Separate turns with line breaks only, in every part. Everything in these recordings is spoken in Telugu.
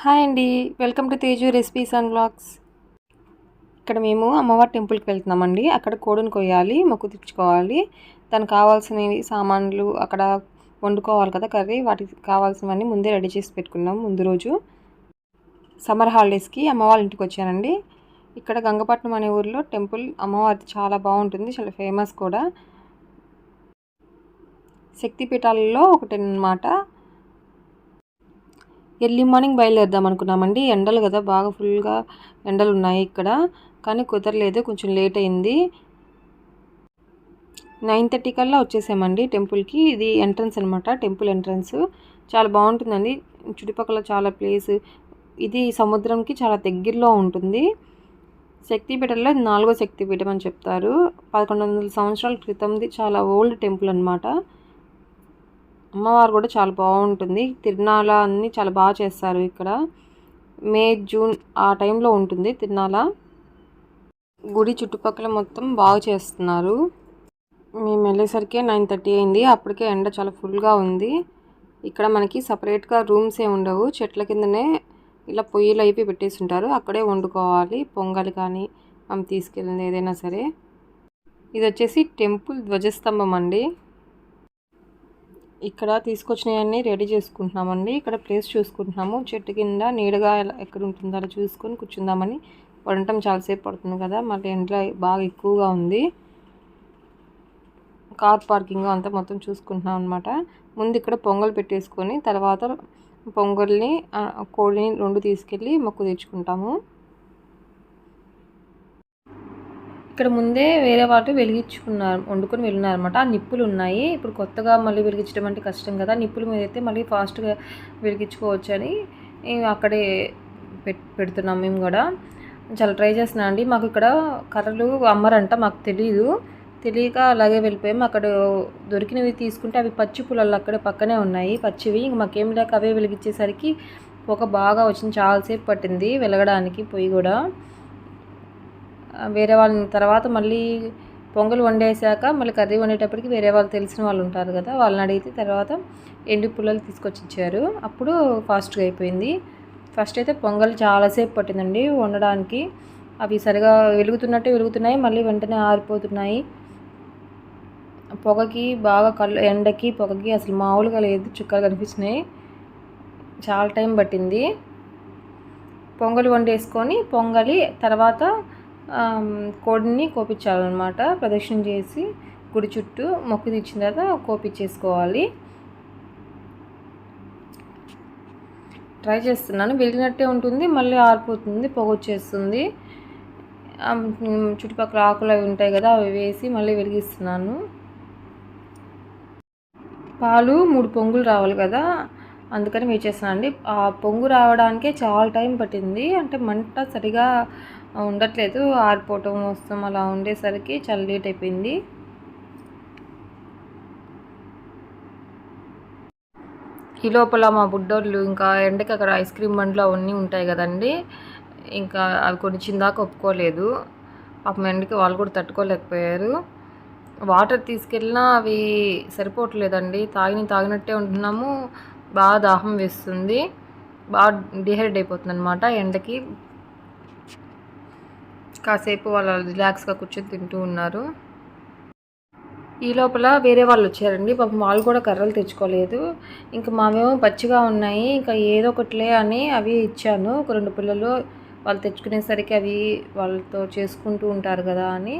హాయ్ అండి. Welcome to Teju recipes and blogs ఇక్కడ మేము అమ్మవారి టెంపుల్కి వెళ్తున్నామండి. అక్కడ కోడిని కొయ్యాలి మొక్కు తెచ్చుకోవాలి దానికి కావాల్సినవి సామాన్లు అక్కడ వండుకోవాలి కదా కర్రీ. వాటికి కావాల్సినవన్నీ ముందే రెడీ చేసి పెట్టుకున్నాం ముందు రోజు. సమ్మర్ హాలిడేస్కి అమ్మవారి ఇంటికి వచ్చానండి. ఇక్కడ గంగపట్నం అనే ఊర్లో టెంపుల్ అమ్మవారి చాలా బాగుంటుంది చాలా ఫేమస్ కూడా. శక్తిపీఠాలలో ఒకటి అన్నమాట ఎర్లీ మార్నింగ్ బయలుదేరదాం అనుకున్నామండి. ఎండలు కదా బాగా ఫుల్గా ఎండలు ఉన్నాయి ఇక్కడ. కానీ కుదరలేదు కొంచెం లేట్ అయింది. నైన్ థర్టీ కల్లా వచ్చేసామండి టెంపుల్కి. ఇది ఎంట్రన్స్ అనమాట టెంపుల్ ఎంట్రన్స్. చాలా బాగుంటుందండి. చుట్టుపక్కల చాలా ప్లేస్. ఇది సముద్రంకి చాలా దగ్గరలో ఉంటుంది. శక్తిపీఠంలో ఇది నాలుగో శక్తిపీఠం అని చెప్తారు. పదకొండు వందల సంవత్సరాల క్రితంది చాలా ఓల్డ్ టెంపుల్ అనమాట అమ్మవారు కూడా చాలా బాగుంటుంది. తిరునాళ అన్నీ చాలా బాగా చేస్తారు ఇక్కడ. మే జూన్ ఆ టైంలో ఉంటుంది తిరునాళ. గుడి చుట్టుపక్కల మొత్తం బాగా చేస్తున్నారు. మేము వెళ్ళేసరికి నైన్ థర్టీ అయింది. అప్పటికే ఎండ చాలా ఫుల్గా ఉంది. ఇక్కడ మనకి సపరేట్గా రూమ్స్ ఏ ఉండవు. చెట్ల కిందనే ఇలా పొయ్యిలు అయిపోయి పెట్టేసి ఉంటారు అక్కడే వండుకోవాలి. పొంగల్ కానీ మనం తీసుకెళ్ళింది ఏదైనా సరే. ఇది వచ్చేసి టెంపుల్ ధ్వజస్తంభం అండి. ఇక్కడ తీసుకొచ్చినవన్నీ రెడీ చేసుకుంటున్నామండి. ఇక్కడ ప్లేస్ చూసుకుంటున్నాము. చెట్టు కింద నీడగా ఎక్కడ ఉంటుందో అలా చూసుకొని కూర్చుందామని వండటం చాలాసేపు పడుతుంది కదా. మళ్ళీ ఎండలో బాగా ఎక్కువగా ఉంది. కార్ పార్కింగ్ అంతా మొత్తం చూసుకుంటున్నాం అనమాట ముందు ఇక్కడ పొంగల్ పెట్టేసుకొని తర్వాత పొంగల్ని కోడిని రెండు తీసుకెళ్ళి మొక్కు తెచ్చుకుంటాము. ఇక్కడ ముందే వేరే వాటి వెలిగించుకున్నారు వండుకొని వెళ్ళినారనమాట ఆ నిప్పులు ఉన్నాయి. ఇప్పుడు కొత్తగా మళ్ళీ వెలిగించడం అంటే కష్టం కదా. నిప్పుల మీద అయితే మళ్ళీ ఫాస్ట్గా వెలిగించుకోవచ్చు అని అక్కడే పెడుతున్నాం మేము కూడా. చాలా ట్రై చేస్తున్నాం అండి. మాకు ఇక్కడ కర్రలు అమ్మరంట మాకు తెలియదు తెలియక అలాగే వెళ్ళిపోయాము అక్కడ దొరికినవి తీసుకుంటే అవి పచ్చి పుల్లలు అక్కడే పక్కనే ఉన్నాయి. పచ్చివి. ఇంక మాకేం లేక అవే వెలిగించేసరికి ఒక బాగా వచ్చింది. చాలాసేపు పట్టింది వెలగడానికి పొయ్యి కూడా. వేరే వాళ్ళని తర్వాత మళ్ళీ పొంగల్ వండేసాక మళ్ళీ కర్రీ వండేటప్పటికి వేరే వాళ్ళు తెలిసిన వాళ్ళు ఉంటారు కదా వాళ్ళని అడిగితే తర్వాత ఎండు పుల్లలు తీసుకొచ్చి ఇచ్చారు అప్పుడు ఫాస్ట్గా అయిపోయింది. ఫస్ట్ అయితే పొంగల్ చాలాసేపు పట్టిందండి వండడానికి. అవి సరిగా వెలుగుతున్నట్టే వెలుగుతున్నాయి మళ్ళీ వెంటనే ఆరిపోతున్నాయి. పొగకి బాగా కళ్ళు ఎండకి పొగకి అసలు మామూలుగా లేదు చుక్కలు కనిపిస్తున్నాయి. చాలా టైం పట్టింది. పొంగలి వండేసుకొని పొంగలి తర్వాత కోడిని కోపించాలన్నమాట. ప్రదక్షిణ చేసి గుడి చుట్టూ మొక్కు తెచ్చిన తర్వాత కోపించేసుకోవాలి. ట్రై చేస్తున్నాను. వెలిగినట్టే ఉంటుంది మళ్ళీ ఆరిపోతుంది పొగ వచ్చేస్తుంది. చుట్టుపక్కల ఆకులు అవి ఉంటాయి కదా అవి వేసి మళ్ళీ వెలిగిస్తున్నాను. పాలు మూడు పొంగులు రావాలి కదా అందుకని వేచేస్తున్నాను అండి ఆ పొంగు రావడానికే చాలా టైం పట్టింది. అంటే మంట సరిగా ఉండట్లేదు. ఆరిపోవటం వస్తాం. అలా ఉండేసరికి చాలా లేట్ అయిపోయింది. ఈ లోపల మా బుడ్డోళ్ళు ఇంకా ఎండకి అక్కడ ఐస్ క్రీమ్ బండ్లు అవన్నీ ఉంటాయి కదండి. ఇంకా అవి కొన్ని చిందాక ఒప్పుకోలేదు. పాపం ఎండకి వాళ్ళు కూడా తట్టుకోలేకపోయారు. వాటర్ తీసుకెళ్ళినా అవి సరిపోవట్లేదండి. తాగిన తాగినట్టే ఉంటున్నాము. బాగా దాహం వేస్తుంది. బాగా డిహైడ్రేట్ అయిపోతుంది అనమాట ఎండకి. కాసేపు వాళ్ళు రిలాక్స్గా కూర్చొని తింటూ ఉన్నారు. ఈ లోపల వేరే వాళ్ళు వచ్చారండి. పాపం వాళ్ళు కూడా కర్రలు తెచ్చుకోలేదు. ఇంకా మావేమో పచ్చిగా ఉన్నాయి. ఇంకా ఏదో ఒకటిలే అని అవి ఇచ్చాను. ఒక రెండు పిల్లలు వాళ్ళు తెచ్చుకునేసరికి అవి వాళ్ళతో చేసుకుంటూ ఉంటారు కదా అని.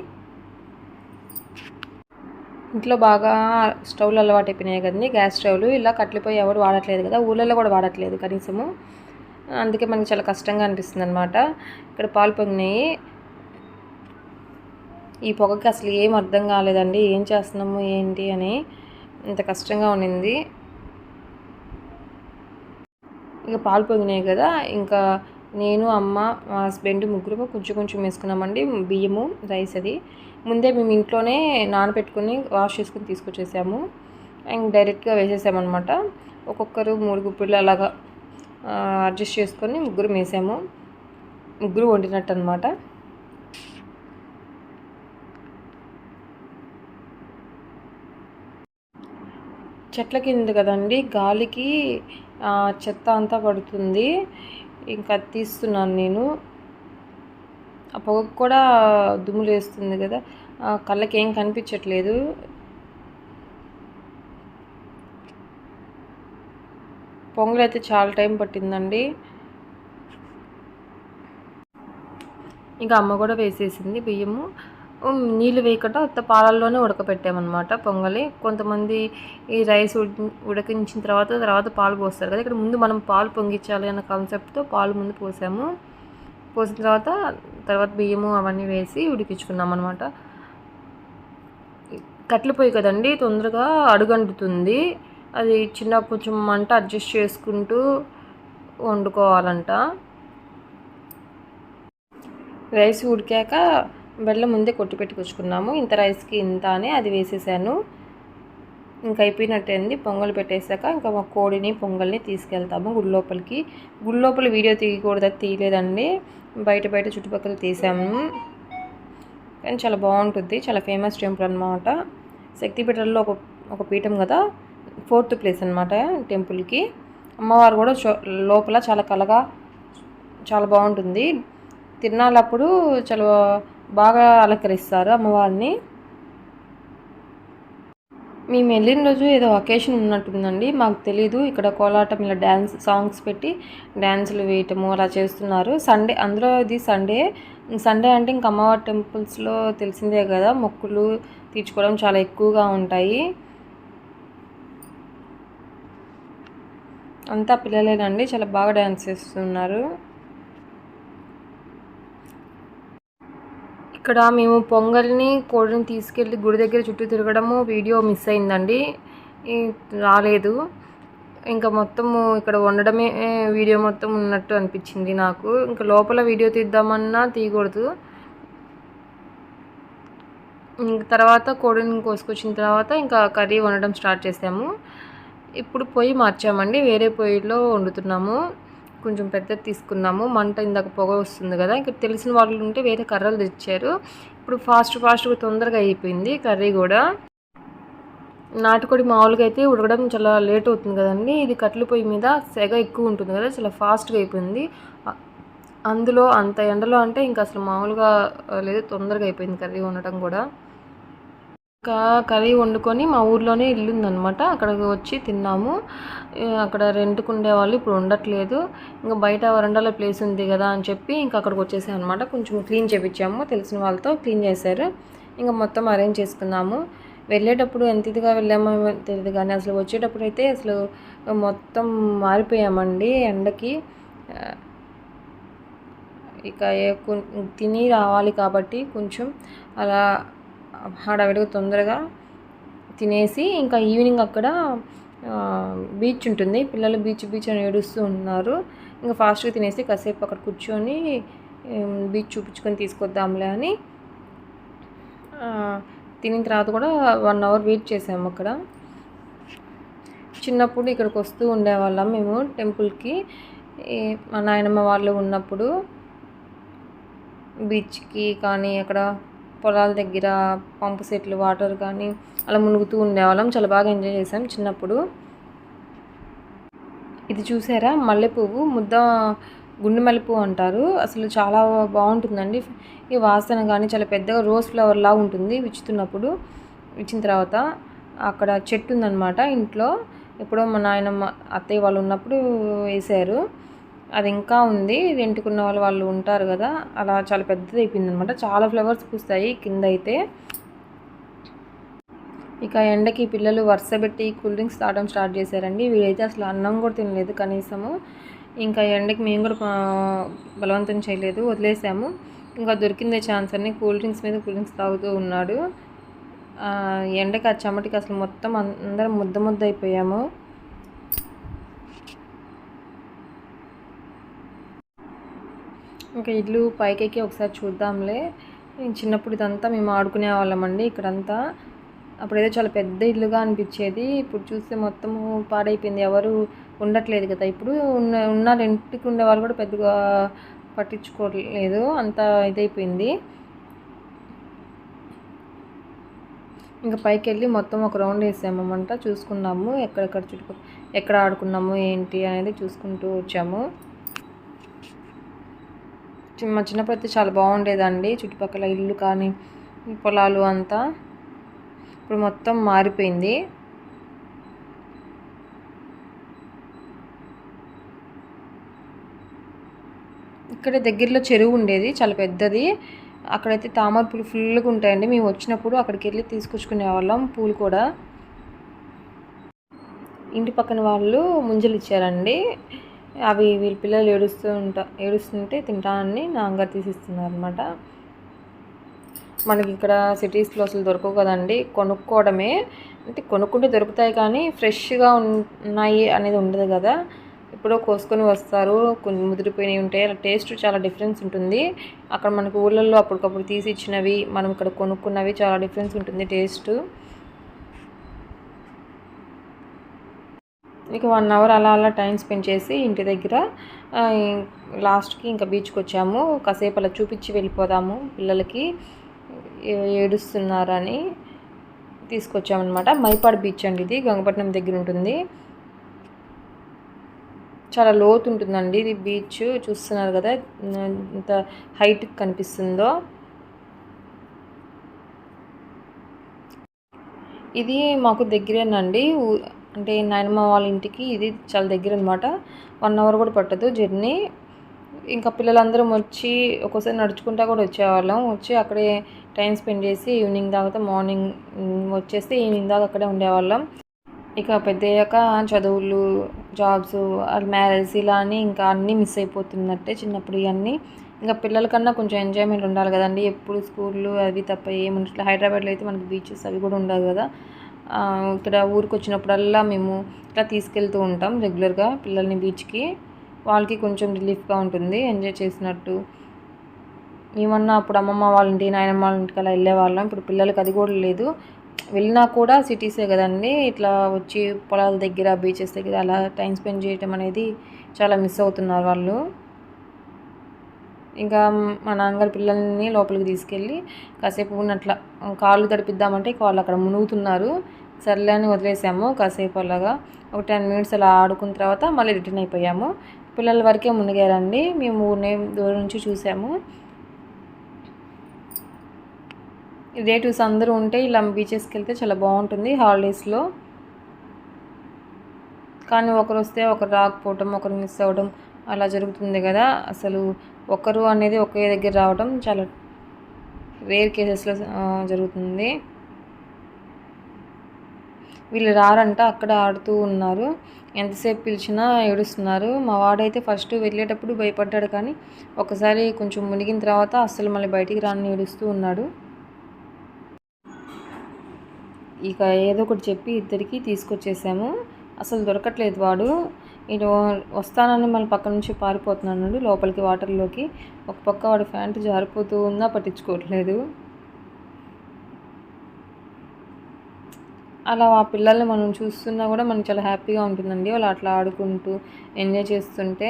ఇంట్లో బాగా స్టవ్లు అలవాటు అయిపోయినాయి కదండి. గ్యాస్ స్టవ్లు ఇలా కట్లిపోయి ఎవరు వాడట్లేదు కదా. ఊళ్ళల్లో కూడా వాడట్లేదు కనీసము. అందుకే మనకి చాలా కష్టంగా అనిపిస్తుంది అనమాట ఇక్కడ పాలు పొంగినాయి. ఈ పొగకి అసలు ఏం అర్థం కాలేదండి ఏం చేస్తున్నాము ఏంటి అని ఇంత కష్టంగా ఉండింది ఇక పాలు పొంగినాయి కదా ఇంకా నేను అమ్మ మా హస్బెండ్ ముగ్గురు కొంచెం కొంచెం వేసుకున్నామండి బియ్యము రైస్ అది. ముందే మేము ఇంట్లోనే నానబెట్టుకుని వాష్ చేసుకుని తీసుకొచ్చేసాము. అండ్ డైరెక్ట్గా వేసేసామన్నమాట. ఒక్కొక్కరు మూడు గుప్పిళ్ళు అలాగా అడ్జస్ట్ చేసుకొని ముగ్గురు వేసాము. ముగ్గురు వండినట్టు అనమాట చెట్ల కింద కదండి గాలికి చెత్త అంతా పడుతుంది. ఇంకా తీస్తున్నాను నేను. ఆ పొగకు కూడా దుమ్ము లేస్తుంది కదా కళ్ళకి ఏం కనిపించట్లేదు. పొంగల్ అయితే చాలా టైం పట్టిందండి. ఇంకా అమ్మ కూడా వేసేసింది బియ్యము. నీళ్ళు వేయకుండా ఉత్త పాలల్లోనే ఉడకపెట్టామన్నమాట పొంగలి. కొంతమంది ఈ రైస్ ఉడి- ఉడికించిన తర్వాత తర్వాత పాలు పోస్తారు కదా. ఇక్కడ ముందు మనం పాలు పొంగించాలి అన్న కాన్సెప్ట్తో పాలు ముందు పోసాము. పోసిన తర్వాత తర్వాత బియ్యము అవన్నీ వేసి ఉడికించుకున్నాం అనమాట కట్టెల పొయ్యి కదండి తొందరగా అడుగంటుతుంది. అది చిన్న కొంచెం మంట అడ్జస్ట్ చేసుకుంటూ వండుకోవాలంట. రైస్ ఉడికాక బెల్లం ముందే కొట్టి పెట్టుకొచ్చుకున్నాము ఇంత రైస్కి ఇంత అని అది వేసేసాను. ఇంకా అయిపోయినట్టే అండి. పొంగల్ పెట్టేశాక ఇంకా మా కోడిని పొంగల్ని తీసుకెళ్తాము గుడి లోపలికి. గుడి లోపల వీడియో తీయకూడదు తీయలేదండి. బయట బయట చుట్టుపక్కల తీసాము. కానీ చాలా బాగుంటుంది. చాలా ఫేమస్ టెంపుల్ అనమాట శక్తిపీఠంలో ఒక ఒక పీఠం కదా? ఫోర్త్ ప్లేస్ అనమాట టెంపుల్కి. అమ్మవారు కూడా లోపల చాలా కలగా చాలా బాగుంటుంది. తిరునాళ్ళప్పుడు చాలా బాగా అలంకరిస్తారు అమ్మవారిని. మేము వెళ్ళిన రోజు ఏదో అకేషన్ ఉన్నట్టుందండి మాకు తెలీదు. ఇక్కడ కోలాటం ఇలా డ్యాన్స్ సాంగ్స్ పెట్టి డ్యాన్సులు వేయటము అలా చేస్తున్నారు. సండే అందులో ఇది సండే సండే అంటే ఇంక అమ్మవారి టెంపుల్స్లో తెలిసిందే కదా మొక్కులు తీర్చుకోవడం చాలా ఎక్కువగా ఉంటాయి. అంతా పిల్లలేనండి చాలా బాగా డ్యాన్స్ చేస్తున్నారు. ఇక్కడ మేము పొంగల్ని కోడిని తీసుకెళ్ళి గుడి దగ్గర చుట్టూ తిరగడము వీడియో మిస్ అయిందండి. రాలేదు. ఇంకా మొత్తము ఇక్కడ వండడమే వీడియో మొత్తం ఉన్నట్టు అనిపించింది నాకు. ఇంకా లోపల వీడియో తీద్దామన్నా తీయకూడదు. ఇంక తర్వాత కోడిని కోసుకొచ్చిన తర్వాత ఇంకా కర్రీ వండడం స్టార్ట్ చేసాము. ఇప్పుడు పొయ్యి మార్చామండి వేరే పొయ్యిలో వండుతున్నాము. కొంచెం పెద్దది తీసుకున్నాము మంట ఇందాక పొగ వస్తుంది కదా ఇంకా తెలిసిన వాళ్ళు ఉంటే వేరే కర్రలు తెచ్చారు. ఇప్పుడు ఫాస్ట్ ఫాస్ట్గా తొందరగా అయిపోయింది కర్రీ కూడా. నాటుకోడి మామూలుగా అయితే ఉడకడం చాలా లేట్ అవుతుంది కదండి. ఇది కట్టెల పొయ్యి మీద సెగ ఎక్కువ ఉంటుంది కదా చాలా ఫాస్ట్గా అయిపోయింది. అందులో అంత ఎండలో అంటే ఇంకా అసలు మామూలుగా లేదు తొందరగా అయిపోయింది కర్రీ ఉండటం కూడా. కర్రీ వండుకొని మా ఊర్లోనే ఇల్లు ఉందన్నమాట అక్కడికి వచ్చి తిన్నాము. అక్కడ రెంట్కు ఉండేవాళ్ళు ఇప్పుడు ఉండట్లేదు. ఇంకా బయట వరండాలో ప్లేస్ ఉంది కదా అని చెప్పి ఇంకా అక్కడికి వచ్చేసాం అనమాట కొంచెం క్లీన్ చేయించాము తెలిసిన వాళ్ళతో క్లీన్ చేశారు. ఇంకా మొత్తం అరేంజ్ చేసుకున్నాము. వెళ్ళేటప్పుడు ఎంత ఇదిగా వెళ్ళామో తెలియదు కానీ అసలు వచ్చేటప్పుడు అయితే అసలు మొత్తం మారిపోయామండి ఎండకి. ఇక ఏ తిని రావాలి కాబట్టి కొంచెం అలా హడావిడిగా తొందరగా తినేసి ఇంకా ఈవినింగ్ అక్కడ బీచ్ ఉంటుంది. పిల్లలు బీచ్ బీచ్ అని ఏడుస్తూ ఉన్నారు. ఇంకా ఫాస్ట్గా తినేసి కాసేపు అక్కడ కూర్చొని బీచ్ చూపించుకొని తీసుకొద్దాంలే అని తినిన తర్వాత కూడా వన్ అవర్ వెయిట్ చేసాము అక్కడ. చిన్నప్పుడు ఇక్కడికి వస్తూ ఉండేవాళ్ళం మేము టెంపుల్కి. మా నాయనమ్మ వాళ్ళు ఉన్నప్పుడు బీచ్కి కానీ అక్కడ పొలాల దగ్గర పంపు సెట్లు వాటర్ కానీ అలా మునుగుతూ ఉండేవాళ్ళం. చాలా బాగా ఎంజాయ్ చేసాం చిన్నప్పుడు. ఇది చూసారా? మల్లెపువ్వు ముద్ద గుండు మల్లెపువ్వు అంటారు. అసలు చాలా బాగుంటుందండి. ఈ వాసన కానీ చాలా పెద్దగా రోజ్ ఫ్లవర్ లా ఉంటుంది విచ్చుతున్నప్పుడు విచ్చిన తర్వాత. అక్కడ చెట్టు ఉందన్నమాట ఇంట్లో. ఎప్పుడో మా నాయనమ్మ అత్తయ్య వాళ్ళు ఉన్నప్పుడు వేశారు. అది ఇంకా ఉంది. రెంటుకున్న వాళ్ళు వాళ్ళు ఉంటారు కదా. అలా చాలా పెద్దది అయిపోయింది అనమాట చాలా ఫ్లవర్స్ పూస్తాయి కింద అయితే ఇక ఎండకి పిల్లలు వరుస పెట్టి కూల్ డ్రింక్స్ తాగడం స్టార్ట్ చేశారండి. వీడైతే అసలు అన్నం కూడా తినలేదు కనీసము. ఇంకా ఎండకి మేము కూడా బలవంతం చేయలేదు. వదిలేసాము. ఇంకా దొరికిందే ఛాన్స్ అన్ని కూల్ డ్రింక్స్ మీద కూల్ డ్రింక్స్ తాగుతూ ఉన్నాడు. ఎండకి ఆ చెమటికి అసలు మొత్తం అందరం ముద్ద ముద్ద అయిపోయాము. ఇంకా ఇల్లు పైకెక్కి ఒకసారి చూద్దాంలే. నేను చిన్నప్పుడు ఇదంతా మేము ఆడుకునే వాళ్ళమండి ఇక్కడంతా. అప్పుడైతే చాలా పెద్ద ఇల్లుగా అనిపించేది. ఇప్పుడు చూస్తే మొత్తం పాడైపోయింది. ఎవరు ఉండట్లేదు కదా. ఇప్పుడు ఉన్న ఉన్న రెంట్కి ఉండే వాళ్ళు కూడా పెద్దగా పట్టించుకోలేదు అంత ఇదైపోయింది. ఇంకా పైకి వెళ్ళి మొత్తం ఒక రౌండ్ వేసామన్నమాట. చూసుకున్నాము ఎక్కడెక్కడ చుట్టుపక్కల ఎక్కడ ఆడుకున్నాము ఏంటి అనేది చూసుకుంటూ వచ్చాము. మా చిన్నప్పుడు అయితే చాలా బాగుండేదండి. చుట్టుపక్కల ఇల్లు కానీ పొలాలు అంతా ఇప్పుడు మొత్తం మారిపోయింది. ఇక్కడ దగ్గరలో చెరువు ఉండేది చాలా పెద్దది. అక్కడైతే తామర పూలు ఫుల్గా ఉంటాయండి. మేము వచ్చినప్పుడు అక్కడికి వెళ్ళి తీసుకొచ్చుకునే వాళ్ళం పూలు కూడా. ఇంటి పక్కన వాళ్ళు ముంజలు ఇచ్చారండి. అవి వీళ్ళ పిల్లలు ఏడుస్తూ ఉంటా ఏడుస్తుంటే తింటానని నా తీసిస్తున్నారు అనమాట మనకి ఇక్కడ సిటీస్లో అసలు దొరకవు కదండి. కొనుక్కోవడమే అంటే కొనుక్కుంటే దొరుకుతాయి కానీ ఫ్రెష్గా ఉన్నాయి అనేది ఉండదు కదా. ఎప్పుడో కోసుకొని వస్తారు కొన్ని ముదిరిపోయినవి ఉంటాయి. అలా టేస్ట్ చాలా డిఫరెన్స్ ఉంటుంది. అక్కడ మనకు ఊళ్ళల్లో అప్పటికప్పుడు తీసి ఇచ్చినవి మనం ఇక్కడ కొనుక్కున్నవి చాలా డిఫరెన్స్ ఉంటుంది టేస్ట్. ఇక వన్ అవర్ అలా అలా టైం స్పెండ్ చేసి ఇంటి దగ్గర లాస్ట్కి ఇంకా బీచ్కి వచ్చాము. కాసేపు అలా చూపించి వెళ్ళిపోదాము పిల్లలకి. ఏ- ఏడుస్తున్నారని తీసుకొచ్చామన్నమాట. మైపాడు బీచ్ అండి ఇది. గంగపట్నం దగ్గర ఉంటుంది. చాలా లోతు ఉంటుందండి ఇది బీచ్ చూస్తున్నారు కదా ఎంత హైట్ కనిపిస్తుందో. ఇది మాకు దగ్గరేనండి. అంటే నాయనమ్మ వాళ్ళ ఇంటికి ఇది చాలా దగ్గర అనమాట వన్ అవర్ కూడా పట్టదు జర్నీ. ఇంకా పిల్లలందరం వచ్చి ఒక్కోసారి నడుచుకుంటా కూడా వచ్చేవాళ్ళం. వచ్చి అక్కడే టైం స్పెండ్ చేసి ఈవినింగ్ దాకా మార్నింగ్ వచ్చేస్తే ఈవినింగ్ దాకా అక్కడే ఉండేవాళ్ళం. ఇక పెద్ద అయ్యాక చదువులు జాబ్స్ మ్యారేజ్ ఇలా అని ఇంకా అన్నీ మిస్ అయిపోతున్నట్టే చిన్నప్పుడు ఇవన్నీ. ఇంకా పిల్లలకన్నా కొంచెం ఎంజాయ్మెంట్ ఉండాలి కదండి. ఎప్పుడు స్కూళ్ళు అవి తప్ప ఏముంటే హైదరాబాద్లో అయితే మనకి బీచెస్ అవి కూడా ఉండవు కదా. ఇక్కడ ఊరికి వచ్చినప్పుడల్లా మేము ఇట్లా తీసుకెళ్తూ ఉంటాం రెగ్యులర్గా పిల్లల్ని బీచ్కి. వాళ్ళకి కొంచెం రిలీఫ్గా ఉంటుంది ఎంజాయ్ చేసినట్టు. మేమన్నా అప్పుడు అమ్మమ్మ వాళ్ళ ఇంటి నాయనమ్మ వాళ్ళ ఇంటికి అలా వెళ్ళేవాళ్ళం ఇప్పుడు పిల్లలకి అది కూడా లేదు. వెళ్ళినా కూడా సిటీసే కదండి. ఇట్లా వచ్చి పొలాల దగ్గర బీచెస్ దగ్గర అలా టైం స్పెండ్ చేయటం అనేది చాలా మిస్ అవుతున్నారు వాళ్ళు. ఇంకా మా నాన్నగారు పిల్లల్ని లోపలికి తీసుకెళ్ళి కాసేపు అట్లా కాళ్ళు తడిపిద్దామంటే వాళ్ళు అక్కడ మునుగుతున్నారు. సర్లే అని వదిలేసాము. కాసేపు అలాగా ఒక టెన్ మినిట్స్ అలా ఆడుకున్న తర్వాత మళ్ళీ రిటర్న్ అయిపోయాము. పిల్లల వరకే మునిగారండి. మేము ఊరినే దూరం నుంచి చూసాము. రిలేటివ్స్ అందరూ ఉంటే ఇలా బీచెస్కి వెళ్తే చాలా బాగుంటుంది హాలిడేస్లో. కానీ ఒకరు వస్తే ఒకరు రాకపోవటం ఒకరు మిస్ అవ్వడం అలా జరుగుతుంది కదా. అసలు ఒకరు అనేది ఒకే దగ్గర రావడం చాలా రేర్ కేసెస్లో జరుగుతుంది. వీళ్ళు రారంట అక్కడ ఆడుతూ ఉన్నారు. ఎంతసేపు పిలిచినా ఏడుస్తున్నారు. మా వాడైతే ఫస్ట్ వెళ్ళేటప్పుడు భయపడ్డాడు కానీ ఒకసారి కొంచెం మునిగిన తర్వాత అస్సలు మళ్ళీ బయటికి రాని ఏడుస్తూ ఉన్నాడు. ఇక ఏదో ఒకటి చెప్పి ఇద్దరికి తీసుకొచ్చేసాము. అసలు దొరకట్లేదు వాడు. ఇటు వస్తానని మళ్ళీ పక్క నుంచి పారిపోతున్నాడు లోపలికి వాటర్లోకి ఒక పక్క వాడి ప్యాంటు జారిపోతూ ఉన్నా పట్టించుకోవట్లేదు. అలా ఆ పిల్లల్ని మనం చూస్తున్నా కూడా మనకి చాలా హ్యాపీగా ఉంటుందండి. వాళ్ళు అట్లా ఆడుకుంటూ ఎంజాయ్ చేస్తుంటే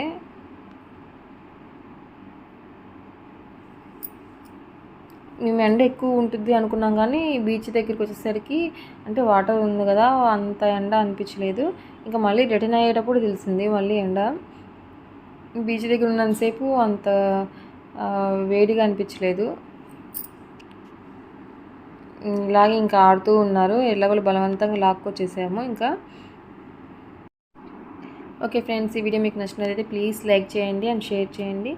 మేము ఎండ ఎక్కువ ఉంటుంది అనుకున్నాం కానీ బీచ్ దగ్గరికి వచ్చేసరికి అంటే వాటర్ ఉంది కదా అంత ఎండ అనిపించలేదు. ఇంకా మళ్ళీ రిటర్న్ అయ్యేటప్పుడు తెలిసింది మళ్ళీ ఎండ. బీచ్ దగ్గర ఉన్నంతసేపు అంత వేడిగా అనిపించలేదు. ఇలాగే ఇంకా ఆడుతూ ఉన్నారు. ఎల్లగలు బలవంతంగా లాక్కొచ్చేసాము ఇంకా. ఓకే ఫ్రెండ్స్ ఈ వీడియో మీకు నచ్చినట్లయితే ప్లీజ్ లైక్ చేయండి అండ్ షేర్ చేయండి.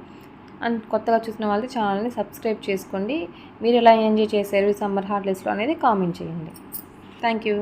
అండ్ కొత్తగా చూసిన వాళ్ళు ఛానల్ని సబ్స్క్రైబ్ చేసుకోండి. మీరు ఎలా ఎంజాయ్ చేశారు సమ్మర్ హాలిడేస్లో అనేది కామెంట్ చేయండి. Thank you